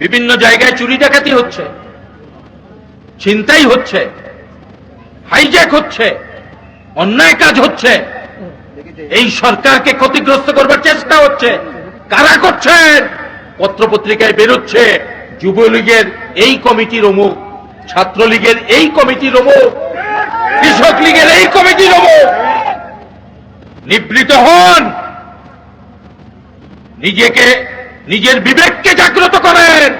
বিভিন্ন জায়গায় চুরি ডাকাতি হচ্ছে, ছিনতাই হচ্ছে হাইজ্যাক হচ্ছে, অন্যায় কাজ হচ্ছে। এই সরকারকে ক্ষতিগ্রস্ত করবার চেষ্টা হচ্ছে। কারা করছেন? পত্রপত্রিকায় বেরোচ্ছে, যুবলীগের এই কমিটির অমুক, ছাত্রলীগের এই কমিটির অমুক কৃষক লীগের এই কমিটির অমুক। নিবৃত হন। নিজেকে নিজের বিবেককে জাগ্রত করেন।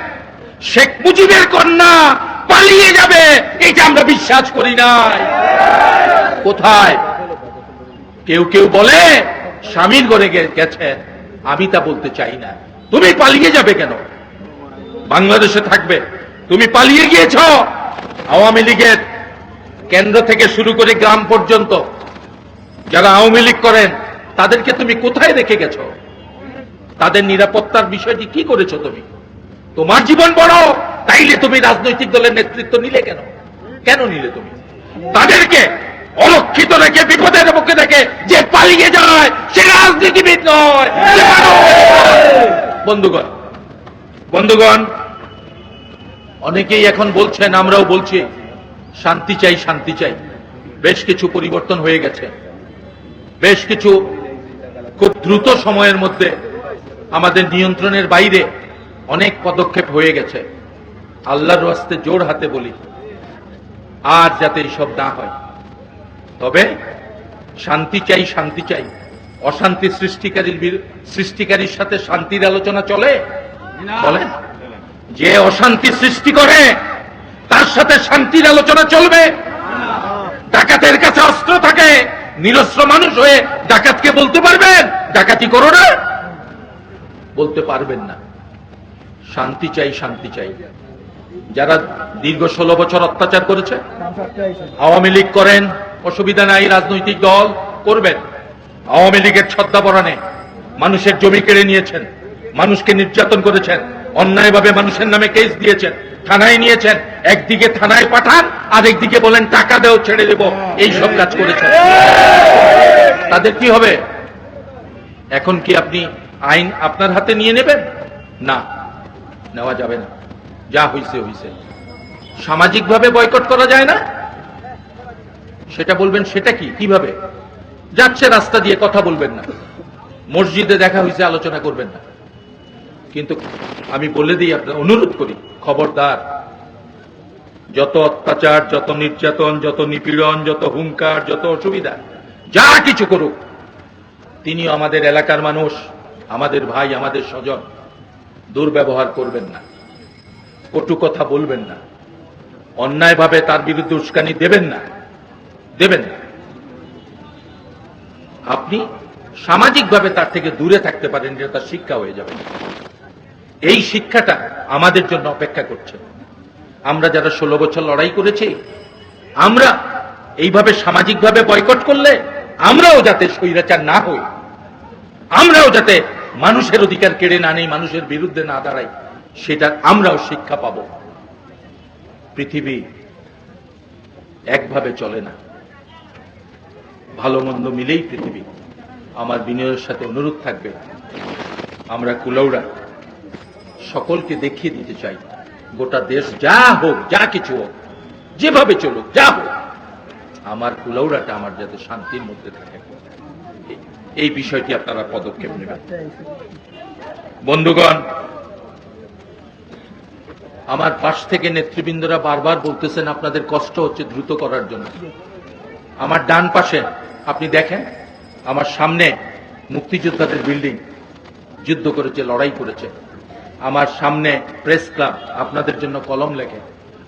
শেখ মুজিবের কন্যা পালিয়ে যাবে এটা আমরা বিশ্বাস করি নাই। কোথায়? কেউ কেউ বলে, স্বামীর ঘরে গেছে। আমি তা বলতে চাই না। তুমি পালিয়ে যাবে কেন? বাংলাদেশে থাকবে। তুমি পালিয়ে গিয়েছ। আওয়ামী লীগের কেন্দ্র থেকে শুরু করে গ্রাম পর্যন্ত যারা আওয়ামী লীগ করেন, তাদেরকে তুমি কোথায় রেখে গেছো? তাদের নিরাপত্তার বিষয়টি কি করেছ তুমি? তোমার জীবন বড়, তাইলে তুমি রাজনৈতিক দলের নেতৃত্ব নিলে কেন? কেন নিলে তুমি? তাদেরকে অরক্ষিত রেখে, বিপদের মুখে রেখে যে পালিয়ে যায়, সে রাজনীতিবিদ নয় বন্ধুগণ বন্ধুগণ, অনেকেই এখন বলছেন, আমরাও বলছি, শান্তি চাই শান্তি চাই। বেশ কিছু পরিবর্তন হয়ে গেছে। বেশ কিছু খুব দ্রুত সময়ের মধ্যে আমাদের নিয়ন্ত্রণের বাইরে অনেক পদক্ষেপ হয়ে গেছে। আল্লাহর রাস্তে জোর হাতে বলি আর যাতে এইসব না হয়। তবে শান্তি চাই শান্তি চাই। অশান্তি সৃষ্টিকারীর সৃষ্টিকারীর সাথে শান্তির আলোচনা চলে? বলে যে অশান্তি সৃষ্টি করে তার সাথে শান্তির আলোচনা চলবে। ডাকাতের কাছে অস্ত্র থাকে। নিরস্ত্র মানুষ হয়ে ডাকাতকে বলতে পারবেন ডাকাতি করো না। বলতে পারবেন না। শান্তি চাই শান্তি চাই। যারা দীর্ঘ ষোলো বছর অত্যাচার করেছে, আওয়ামী লীগ করেন, অসুবিধা নাই, রাজনৈতিক দল করবেন। আওয়ামী লীগের ছদ্মাবরণে মানুষের জমি কেড়ে নিয়েছেন, মানুষকে নির্যাতন করেছেন, অন্যায়ভাবে মানুষের নামে কেস দিয়েছেন, থানায় নিয়েছেন, একদিকে থানায় পাঠান আর একদিকে বলেন, টাকা দেও, ছেড়ে দেব। এই সব কাজ করেছেন। তাদের কি হবে? এখন কি আপনি আইন আপনার হাতে নিয়ে নেবেন? না, নেওয়া যাবে না। যা হইছে হইছে। সামাজিকভাবে বয়কট করা যায় না? সেটা বলবেন সেটা কি? কীভাবে? যাচ্ছে রাস্তা দিয়ে কথা বলবেন না। মসজিদে দেখা হয়েছে আলোচনা করবেন না। কিন্তু আমি বলে দিই, আপনার অনুরোধ করি, খবরদার। যত অত্যাচার, যত নির্যাতন, যত নিপীড়ন, যত হুঙ্কার যত অসুবিধা, যা কিছু করুক, তিনিও আমাদের এলাকার মানুষ। আমাদের ভাই, আমাদের স্বজন দুর্ব্যবহার করবেন না। কটু কথা বলবেন না। অন্যায়ভাবে তার বিরুদ্ধে উস্কানি দেবেন না। দেবেন না। আপনি সামাজিকভাবে তার থেকে দূরে থাকতে পারেন এটা তার শিক্ষা হয়ে যাবে। এই শিক্ষাটা আমাদের জন্য অপেক্ষা করছে আমরা যারা ষোলো বছর লড়াই করেছি, আমরা এইভাবে সামাজিকভাবে বয়কট করলে আমরাও যাতে স্বৈরাচার না হই, আমরাও যাতে মানুষের অধিকার কেড়ে না নেই, মানুষের বিরুদ্ধে না দাঁড়াই সেটা আমরাও শিক্ষা পাব। পৃথিবী একভাবে চলে না। ভালো মন্দ মিলেই পৃথিবী। আমার বিনয়ের সাথে অনুরোধ থাকবে, আমরা কুলৌড়া সকলকে দেখিয়ে দিতে চাই, গোটা দেশ যা হোক, যা কিছু হোক, যেভাবে চলুক, যা হোক, আমার কুলৌড়াটা আমার যাতে শান্তির মধ্যে থাকে। এই- বিষয়টি আপনারা পদক্ষেপ নেবেন। বন্ধুগণ, আমার পাশ থেকে নেতৃবৃন্দরা বারবার বলতেছেন আপনাদের কষ্ট হচ্ছে দ্রুত করার জন্য। আমার ডান পাশে, আপনি দেখেন, আমার সামনে মুক্তিযোদ্ধাদের বিল্ডিং যুদ্ধ করেছে, লড়াই করেছে। আমার সামনে প্রেস ক্লাব, আপনাদের জন্য কলম লেখে।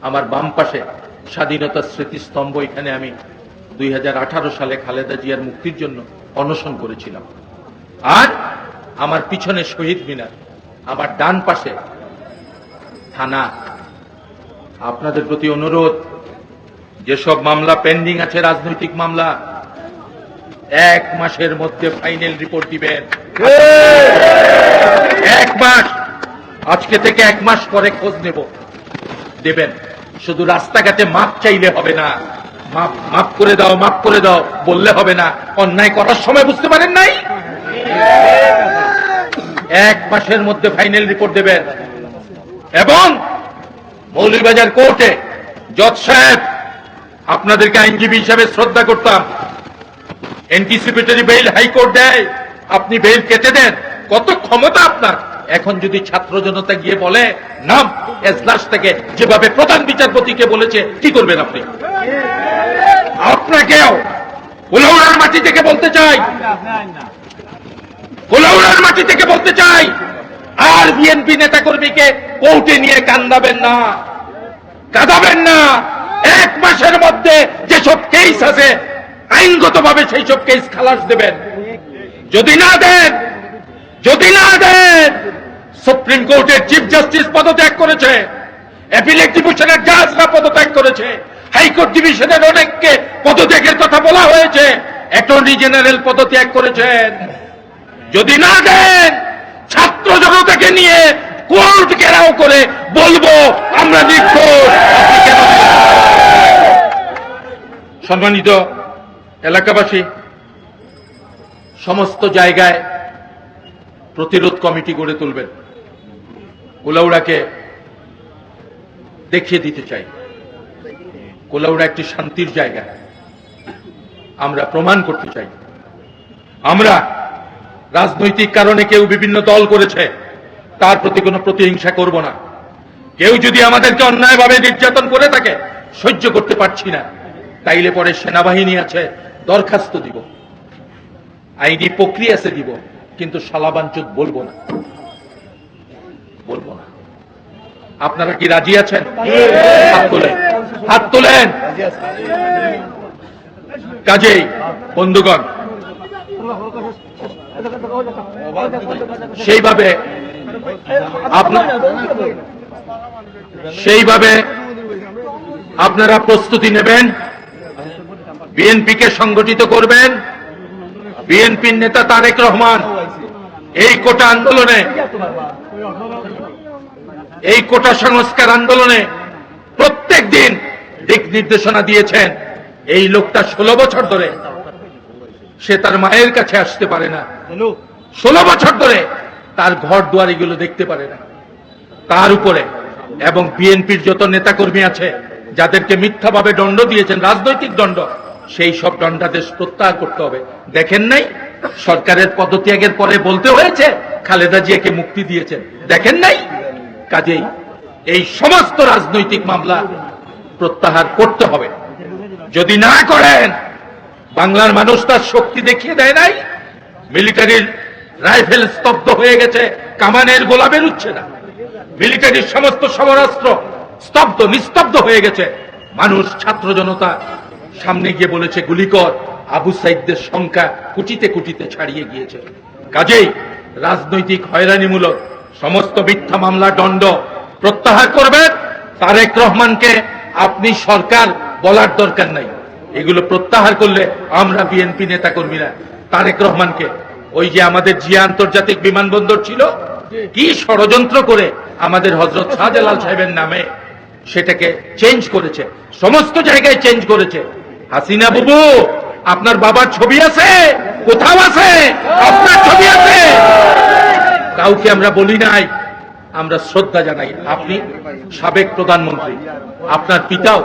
আমার বাম পাশে স্বাধীনতার স্মৃতিস্তম্ভ, এখানে আমি দুই হাজার আঠারো সালে খালেদা জিয়ার মুক্তির জন্য অনশন করেছিলাম। আর আমার পিছনে শহীদ মিনার, আমার ডান পাশে থানা। আপনাদের প্রতি অনুরোধ, যেসব মামলা পেন্ডিং আছে, রাজনৈতিক মামলা, এক মাসের মধ্যে ফাইনাল রিপোর্ট দিবেন। এক মাস, আজকে থেকে এক মাস পরে খোঁজ নেব। দেবেন, শুধু রাস্তাঘাটে মাপ চাইলে হবে না। মাপ করে দাও মাপ করে দাও। বললে হবে না। অন্যায় করার সময় বুঝতে পারেন নাই? এক মাসের মধ্যে ফাইনাল রিপোর্ট দেবেন। এবং মৌলভীবাজার কোর্টে জজ সাহেব, আপনাদেরকে আইনজীবী হিসাবে শ্রদ্ধা করতাম। এন্টিসিপেটরি বেইল হাইকোর্ট দেয়, আপনি বেইল কেটে দেন। কত ক্ষমতা আপনার? এখন যদি ছাত্র জনতা গিয়ে বলে, নাম এজলাস থেকে যেভাবে প্রধান বিচারপতিকে বলেছে, কি করবেন আপনি? আপনাকেও উলাউড়ার মাটি থেকে বলতে চাই। উলাউড়ার মাটি থেকে বলতে চাই, আর বিএনপি নেতা কর্মীকে কোর্টে নিয়ে কান্দাবেন না। কাঁদাবেন না। এক মাসের মধ্যে যেসব কেস আছে, আইনগতভাবে সেই সব কেস খালাস দেবেন। যদি না দেন, যদি না দেন, সুপ্রিম কোর্টের চিফ জাস্টিস পদত্যাগ করেছে অ্যাপিলেট ডিভিশনের জাজরা পদত্যাগ করেছে। হাইকোর্ট ডিভিশনের অনেককে পদত্যাগের কথা বলা হয়েছে। অ্যাটর্নি জেনারেল পদত্যাগ করেছেন। যদি না দেন, ছাত্র জনতাকে নিয়ে কোর্ট ঘেরাও করে বলব, আমরা সম্মানিত এলাকাবাসী, সমস্ত জায়গায় প্রতিরোধ কমিটি গড়ে তুলবেন। কোলাউড়াকে দেখিয়ে দিতে চাই। কোলাউড়া একটি শান্তির জায়গা। আমরা প্রমাণ করতে চাই। আমরা রাজনৈতিক কারণে কেউ বিভিন্ন দল করেছে তার প্রতি কোনো প্রতিহিংসা করব না। কেউ যদি আমাদেরকে অন্যায়ভাবে নির্যাতন করে থাকে সহ্য করতে পারছি না। তাইলে পরে সেনাবাহিনী আছে দরখাস্ত দিব। আইনি প্রক্রিয়া সে দিব কিন্তু সালাবাঞ্চুত বলব না। বলব না। আপনারা কি রাজি আছেন? হাত তোলেন। হাত তোলেন। কাজেই, বন্ধুগণ। সেইভাবে সেইভাবে আপনারা প্রস্তুতি নেবেন, বিএনপিকে সংগঠিত করবেন। বিএনপির নেতা তারেক রহমান এই কোটা আন্দোলনে এই কোটা সংস্কার আন্দোলনে প্রত্যেক দিন দিক নির্দেশনা দিয়েছেন এই লোকটা ষোলো বছর ধরে সে তার মায়ের কাছে আসতে পারে না। ষোলো বছর ধরে তার ঘর দুয়ার এগুলো দেখতে পারে না। তার উপরে এবং বিএনপির যত নেতাকর্মী আছে যাদেরকে মিথ্যাভাবে দণ্ড দিয়েছেন রাজনৈতিক দণ্ড সেই সব দণ্ডাদেশ প্রত্যাহার করতে হবে। দেখেন নাই? সরকারের পদত্যাগের পরে বলতে হয়েছে খালেদা জিয়াকে মুক্তি দিয়েছেন। দেখেন নাই? কাজেই এই সমস্ত রাজনৈতিক মামলা প্রত্যাহার করতে হবে। যদি না করেন, বাংলার মানুষ তার শক্তি দেখিয়ে দেয় নাই, মিলিটারির রাইফেল স্তব্ধ হয়ে গেছে, কামানের গোলা বেরুচ্ছে না। মিলিটারির সমস্ত সমরাস্ত্র স্তব্ধ, নিস্তব্ধ হয়ে গেছে। মানুষ, ছাত্র জনতা সামনে গিয়ে বলেছে, গুলিকর, আবু সাইদদের সংখ্যা কুটিতে কুটিতে ছাড়িয়ে গিয়েছে। কাজেই রাজনৈতিক হয়রানিমূলক সমস্ত মিথ্যা মামলা, দণ্ড প্রত্যাহার করবেন তারেক রহমানকে আপনি সরকার বলার দরকার নাই। এগুলো প্রত্যাহার করলে আমরা বিএনপি নেতা কর্মীরা তারেক রহমানকে, ওই যে আমাদের জিয়া আন্তর্জাতিক বিমানবন্দর ছিল, কি ষড়যন্ত্র করে আমাদের হজরত শাহজালাল সাহেবের নামে সেটাকে চেঞ্জ করেছে, সমস্ত জায়গায় চেঞ্জ করেছে। হাসিনা বুবু, আপনার বাবার ছবি আছে? কোথাও আছে? আপনার ছবি আছে? কাউকে আমরা বলি নাই। আমরা শ্রদ্ধা জানাই। আপনি সাবেক প্রধানমন্ত্রী, আপনার পিতাও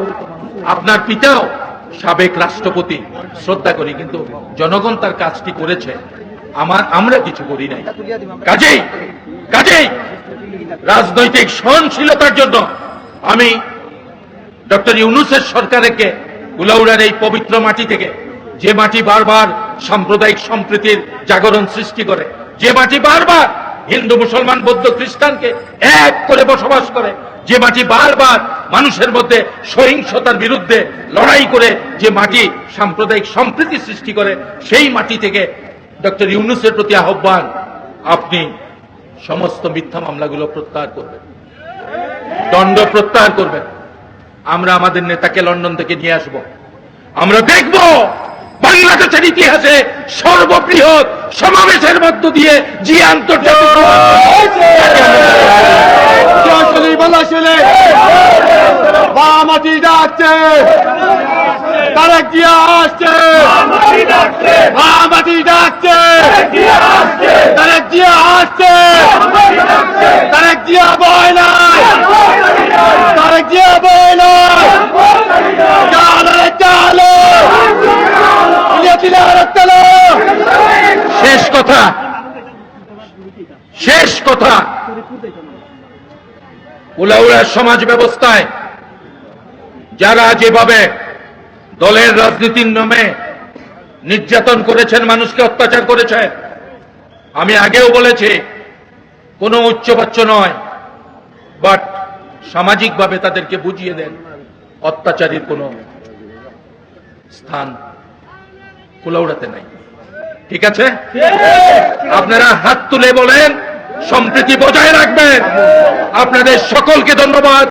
আপনার পিতাও সাবেক রাষ্ট্রপতি, শ্রদ্ধা করি, কিন্তু জনগণ তার কাজটি করেছে, আমার, আমরা কিছু করি নাই। কাজেই কাজেই রাজনৈতিক সহনশীলতার জন্য আমি ডক্টর ইউনুসের সরকারকে উলাউড়ার এই পবিত্র মাটি থেকে যে মাটি বারবার সাম্প্রদায়িক সম্প্রীতির জাগরণ সৃষ্টি করে, যে মাটি বারবার হিন্দু, মুসলমান, বৌদ্ধ, খ্রিস্টানকে এক করে বসবাস করে। যে মাটি বারবার মানুষের মধ্যে সহিংসতার বিরুদ্ধে লড়াই করে, যে মাটি সাম্প্রদায়িক সম্প্রীতি সৃষ্টি করে, সেই মাটি থেকে ডক্টর ইউনুসের প্রতি আহ্বান, আপনি সমস্ত মিথ্যা মামলাগুলো প্রত্যাহার করবেন। দণ্ড প্রত্যাহার করবেন। আমরা আমাদের নেতাকে লন্ডন থেকে নিয়ে আসব। আমরা দেখব বাংলাদেশের ইতিহাসে সর্ববৃহৎ সমাবেশের মধ্য দিয়ে জি আন্তর্জাতিক ডাকছে তারেক জিয়া আসছে। ডাকছে জিয়া আসছে। জিয়া বয় নাই। জিয়া বয় নাই চালো রে চালো ইলিয়া তিলার চালো শেষ কথা শেষ কথা উলাউড়া সমাজ ব্যবস্থায় যারা যেভাবে দলের রাজনীতির নামে নির্যাতন করেছেন মানুষকে অত্যাচার করেছেন আমি আগেও বলেছি কোনো উচ্চবাচ্য নয় বাট সামাজিকভাবে তাদেরকে বুঝিয়ে দেন অত্যাচারীর কোনো স্থান কুলাউড়াতে নাই। ঠিক আছে। আপনারা হাত তুলে বলেন সম্প্রীতি বজায় রাখবেন। আপনাদের সকলকে ধন্যবাদ।